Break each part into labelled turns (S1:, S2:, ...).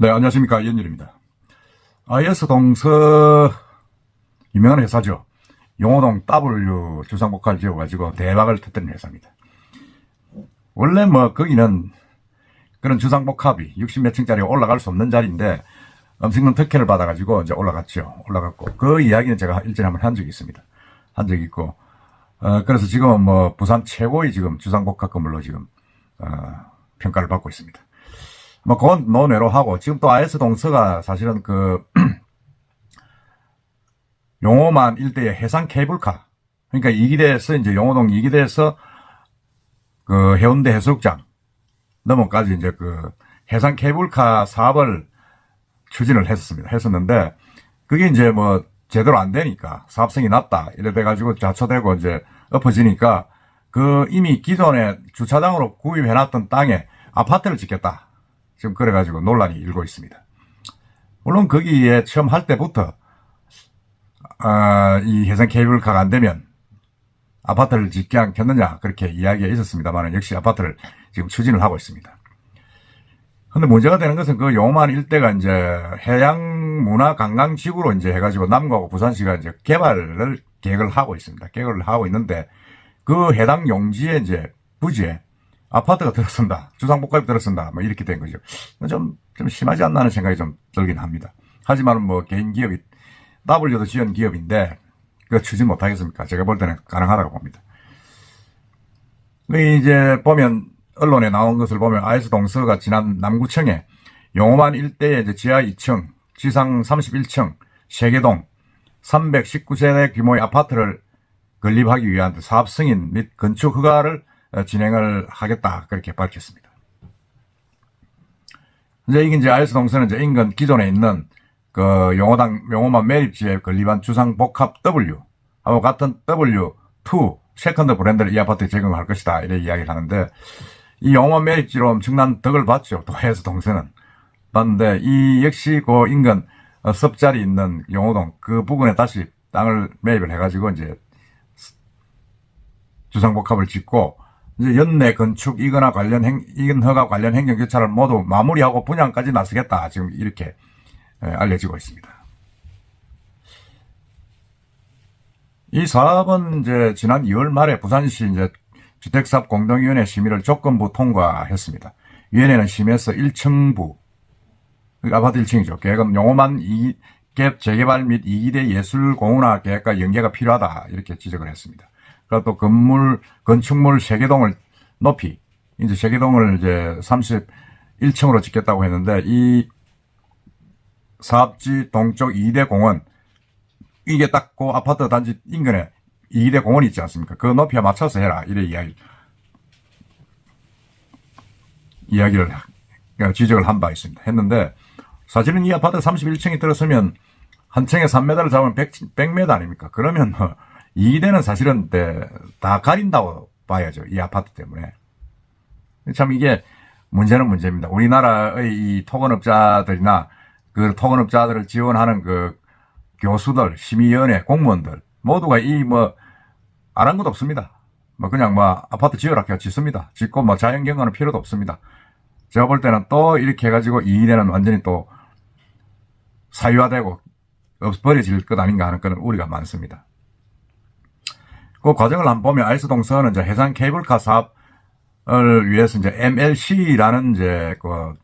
S1: 네, 안녕하십니까. 이현일입니다. IS 동서, 유명한 회사죠. 용호동 W 주상복합을 지어가지고 대박을 터뜨린 회사입니다. 원래 뭐, 거기는 그런 주상복합이 60몇 층짜리 올라갈 수 없는 자리인데, 엄청난 특혜를 받아가지고 이제 올라갔죠. 올라갔고. 그 이야기는 제가 일전에 한번 한 적이 있습니다. 한 적이 있고, 어, 그래서 지금은 뭐, 부산 최고의 지금 주상복합 건물로 지금, 어, 평가를 받고 있습니다. 뭐, 그건 논외로 하고, 지금 또 IS 동서가 사실은 그, 용호만 일대의 해상 케이블카. 그러니까 이기대에서, 이제 용호동 이기대에서 그 해운대 해수욕장 넘어까지 이제 그 해상 케이블카 사업을 추진을 했었습니다. 했었는데, 그게 이제 뭐, 제대로 안 되니까, 사업성이 낮다. 이래 돼가지고 자초되고 이제 엎어지니까, 그 이미 기존에 주차장으로 구입해놨던 땅에 아파트를 짓겠다. 지금 그래가지고 논란이 일고 있습니다. 물론 거기에 처음 할 때부터 아, 이 해상 케이블카가 안 되면 아파트를 짓지 않겠느냐 그렇게 이야기가 있었습니다만 역시 아파트를 지금 추진을 하고 있습니다. 근데 문제가 되는 것은 그 용만 일대가 이제 해양 문화 관광 지구로 이제 해가지고 남구하고 부산시가 이제 개발을 계획을 하고 있습니다. 계획을 하고 있는데 그 해당 용지에 이제 부지에 아파트가 들어선다. 주상복합이 들어선다. 뭐 이렇게 된 거죠. 좀, 좀 심하지 않나 하는 생각이 좀 들긴 합니다. 하지만 뭐 개인 기업이, W도 지은 기업인데, 그거 추진 못하겠습니까? 제가 볼 때는 가능하다고 봅니다. 그 이제 보면, 언론에 나온 것을 보면 아이스 동서가 지난 남구청에 용호만 일대에 이제 지하 2층, 지상 31층, 세계동 319세대 규모의 아파트를 건립하기 위한 사업 승인 및 건축 허가를 어, 진행을 하겠다. 그렇게 밝혔습니다. 이제 이게 이제 아이스 동서는 이제 인근 기존에 있는 그 용호당 용호만 매립지에 건립한 주상 복합 W 하고 같은 W2 세컨드 브랜드를 이 아파트에 제공할 것이다. 이렇게 이야기를 하는데 이 용호만 매립지로 엄청난 덕을 봤죠. 또 아이스 동서는 봤는데 이 역시 그 인근 어, 섭자리 있는 용호동 그 부근에 다시 땅을 매입을 해가지고 이제 주상복합을 짓고 이제 연내 건축 이거나 관련 행, 이건 허가 관련 행정교차를 모두 마무리하고 분양까지 나서겠다. 지금 이렇게 예, 알려지고 있습니다. 이 사업은 이제 지난 2월 말에 부산시 이제 주택사업 공동위원회 심의를 조건부 통과했습니다. 위원회는 심의해서 1층부, 아파트 1층이죠. 계획은 용호만 이, 갭 재개발 및 2기대 예술공원화 계획과 연계가 필요하다. 이렇게 지적을 했습니다. 그리고 또 건물, 건축물 세개동을 높이, 이제 세개동을 이제 31층으로 짓겠다고 했는데, 이 사업지 동쪽 2대 공원, 이게 딱그 아파트 단지 인근에 2대 공원이 있지 않습니까? 그 높이에 맞춰서 해라. 이래 이야기, 이야기를, 지적을 한 바 있습니다. 했는데, 사실은 이 아파트 31층이 들어서면 한 층에 3m를 잡으면 100, 100m 아닙니까? 그러면 뭐, 이대는 사실은 네, 다 가린다고 봐야죠. 이 아파트 때문에. 참 이게 문제는 문제입니다. 우리나라의 이 토건업자들이나 그 토건업자들을 지원하는 그 교수들, 심의위원회, 공무원들 모두가 이뭐 것도 없습니다. 뭐 그냥 뭐 아파트 지어라 그냥 짓습니다. 짓고 뭐 자연경관은 필요도 없습니다. 제가 볼 때는 또 이렇게 해가지고 이대는 완전히 또 사유화되고 없어버려질 것 아닌가 하는 그런 우려가 많습니다. 그 과정을 한번 보면 아이스 동서는 이제 해상 케이블카 사업을 위해서 이제 MLC라는 이제 그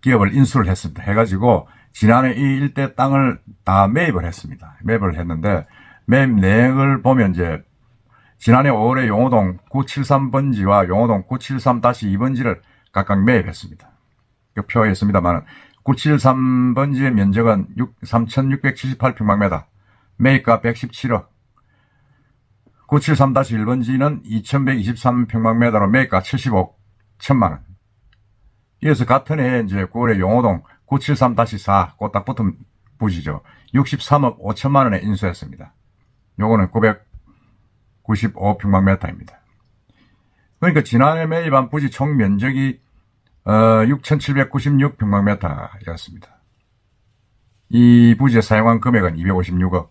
S1: 기업을 인수를 했습니다. 해가지고 지난해 이 일대 땅을 다 매입을 했습니다. 매입을 했는데 매입 내역을 보면 이제 지난해 5월에 용호동 973번지와 용호동 973-2번지를 각각 매입했습니다. 그 표에 있습니다만 973번지의 면적은 3,678평방미터, 매입가 117억, 973-1번지는 2123평방미터로 매가 75억 1천만원. 이어서 같은 해에 이제 9월에 용호동 973-4, 그딱 붙은 부지죠. 63억 5천만원에 인수했습니다. 요거는 995평방미터입니다. 그러니까 지난해 매입한 부지 총 면적이 어, 6,796평방미터였습니다. 이 부지에 사용한 금액은 256억.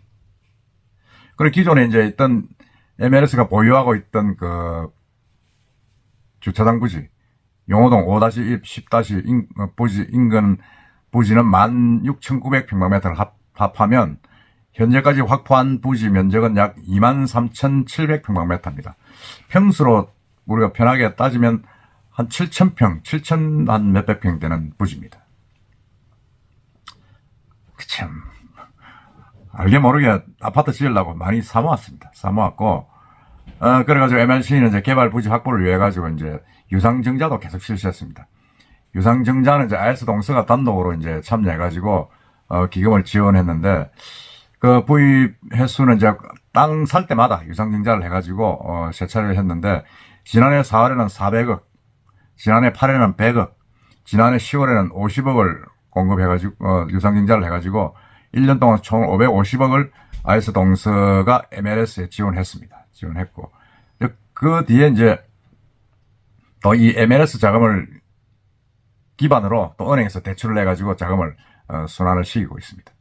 S1: 그리고 기존에 이제 있던 MLS가 보유하고 있던 그 주차장 부지, 용호동 5-1 10- 인, 어, 부지 인근 부지는 16,900평방미터를 합, 합하면 현재까지 확보한 부지 면적은 약 23,700평방미터입니다. 평수로 우리가 편하게 따지면 한 7,000평, 7,000 한 몇백 평 되는 부지입니다. 그참 알게 모르게 아파트 지으려고 많이 사모았습니다. 사모았고 어, 그래가지고 MLC는 이제 개발 부지 확보를 위해 가지고 이제 유상증자도 계속 실시했습니다. 유상증자는 이제 IS 동서가 단독으로 이제 참여해가지고 어, 기금을 지원했는데 그 부입 횟수는 이제 땅 살 때마다 유상증자를 해가지고 어, 세차를 했는데 지난해 4월에는 400억, 지난해 8월에는 100억, 지난해 10월에는 50억을 공급해가지고 어, 유상증자를 해가지고 1년 동안 총 550억을 IS 동서가 MLS에 지원했습니다. 지원했고 그 뒤에 이제 또 이 MLS 자금을 기반으로 또 은행에서 대출을 해가지고 자금을 어, 순환을 시키고 있습니다.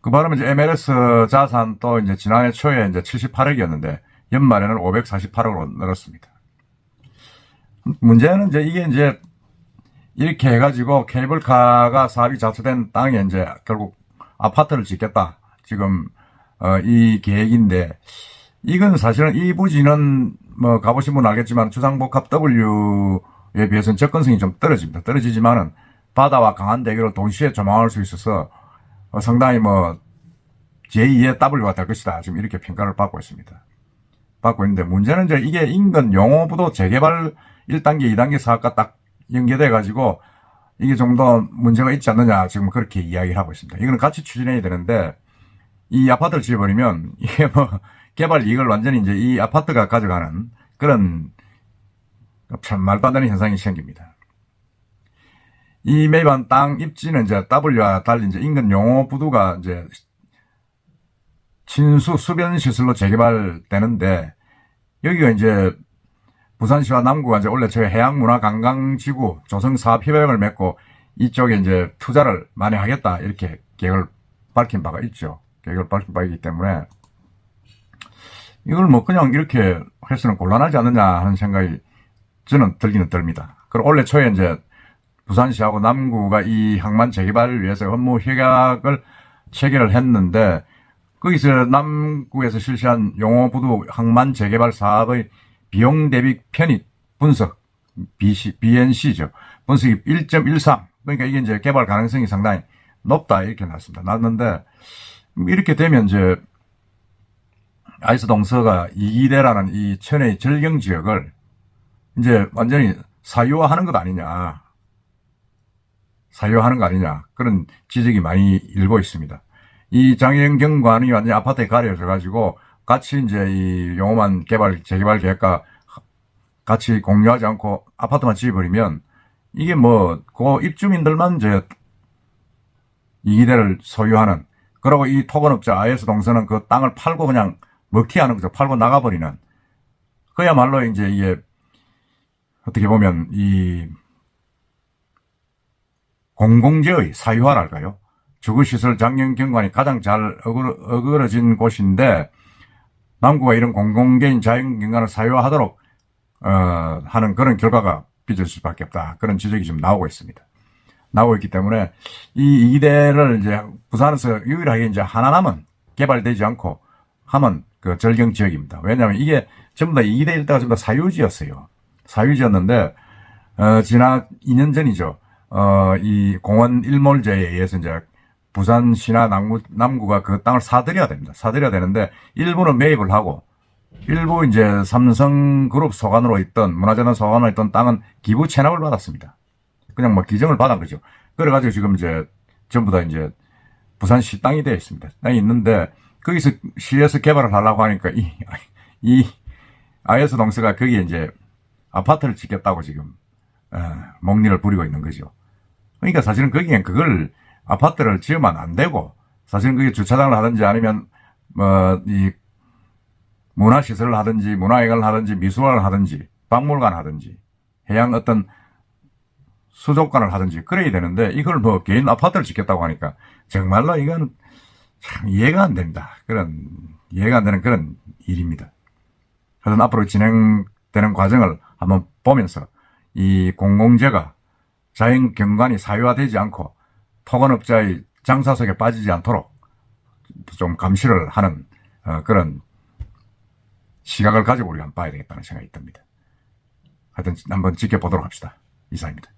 S1: 그 바람에 이제 MLS 자산도 이제 지난해 초에 이제 78억이었는데 연말에는 548억으로 늘었습니다. 문제는 이제 이게 이제 이렇게 해가지고 케이블카가 사업이 자초된 땅에 이제 결국 아파트를 짓겠다. 지금 어, 이 계획인데 이건 사실은 이 부지는 뭐 가보신 분은 알겠지만 주상복합 W에 비해서는 접근성이 좀 떨어집니다. 떨어지지만은 바다와 강한 대교를 동시에 조망할 수 있어서 어, 상당히 뭐 제2의 W가 될 것이다. 지금 이렇게 평가를 받고 있습니다. 받고 있는데 문제는 이제 이게 인근 용호부도 재개발 1단계, 2단계 사업과 딱 연계돼 가지고 이게 좀 더 문제가 있지 않느냐 지금 그렇게 이야기를 하고 있습니다. 이거는 같이 추진해야 되는데 이 아파트를 지어버리면 이게 뭐 개발 이익을 완전히 이제 이 아파트가 가져가는 그런 참 말도 안 되는 현상이 생깁니다. 이 매입한 땅 입지는 이제 W와 달리 이제 인근 용호 부두가 이제 친수 수변 시설로 재개발되는데 여기가 이제 부산시와 남구가 이제 원래 저희 해양문화관광지구 조성 사업 협약을 맺고 이쪽에 이제 투자를 많이 하겠다 이렇게 계획을 밝힌 바가 있죠. 계획을 밝힌 바이기 때문에 이걸 뭐 그냥 이렇게 해서는 곤란하지 않느냐 하는 생각이 저는 들기는 듭니다. 그리고 올해 초에 이제 부산시하고 남구가 이 항만 재개발을 위해서 업무 협약을 체결을 했는데 거기서 남구에서 실시한 용호부두 항만 재개발 사업의 비용 대비 편입 분석 BC, BNC죠. 분석이 1.13 그러니까 이게 이제 개발 가능성이 상당히 높다 이렇게 나왔습니다. 났는데 이렇게 되면 이제 아이스 동서가 이기대라는 이 천의 절경 지역을 이제 완전히 사유화하는 것 아니냐. 사유화하는 거 아니냐. 그런 지적이 많이 일고 있습니다. 이 장영경관이 완전히 아파트에 가려져 가지고 같이 이제 이 용어만 개발, 재개발 계획과 같이 공유하지 않고 아파트만 지어버리면 이게 뭐, 그 입주민들만 이제 이기대를 소유하는 그리고 이 토건업자 IS 동서는 그 땅을 팔고 그냥 먹튀하는 거죠. 팔고 나가버리는. 그야말로 이제 이게 어떻게 보면 이 공공재의 사유화랄까요? 주거시설 장년 경관이 가장 잘 어그러, 어그러진 곳인데 남구가 이런 공공개인 자연경관을 사유화하도록 어, 하는 그런 결과가 빚을 수밖에 없다. 그런 지적이 지금 나오고 있습니다. 나오고 있기 때문에 이 이대를 이제 부산에서 유일하게 이제 하나 남은 개발되지 않고 하면 그 절경 지역입니다. 왜냐하면 이게 전부 다 이대 일대가 전부 다 사유지였어요. 사유지였는데 어, 지난 2년 전이죠. 어, 이 공원 일몰제에 의해서 이제 부산시나 남구, 남구가 그 땅을 사들여야 됩니다. 사들여야 되는데 일부는 매입을 하고 일부 이제 삼성그룹 소관으로 있던 문화재단 소관으로 있던 땅은 기부 체납을 받았습니다. 그냥 뭐 기증을 받은 거죠. 그래가지고 지금 이제 전부 다 이제 부산시 땅이 되어 있습니다. 땅이 있는데 거기서 시에서 개발을 하려고 하니까 이, 이 IS 동서가 거기에 이제 아파트를 짓겠다고 지금 어, 목리를 부리고 있는 거죠. 그러니까 사실은 거기엔 그걸 아파트를 지으면 안 되고 사실은 그게 주차장을 하든지 아니면 뭐이 문화시설을 하든지 문화회관을 하든지 미술관을 하든지 박물관 하든지 해양 어떤 수족관을 하든지 그래야 되는데 이걸 뭐 개인 아파트를 짓겠다고 하니까 정말로 이건 참 이해가 안 됩니다. 그런 이해가 안 되는 그런 일입니다. 그래서 앞으로 진행되는 과정을 한번 보면서 이 공공재가 자연 경관이 사유화되지 않고 토건업자의 장사 속에 빠지지 않도록 좀 감시를 하는 어, 그런 시각을 가지고 우리가 한번 봐야 되겠다는 생각이 듭니다. 하여튼 한번 지켜보도록 합시다. 이상입니다.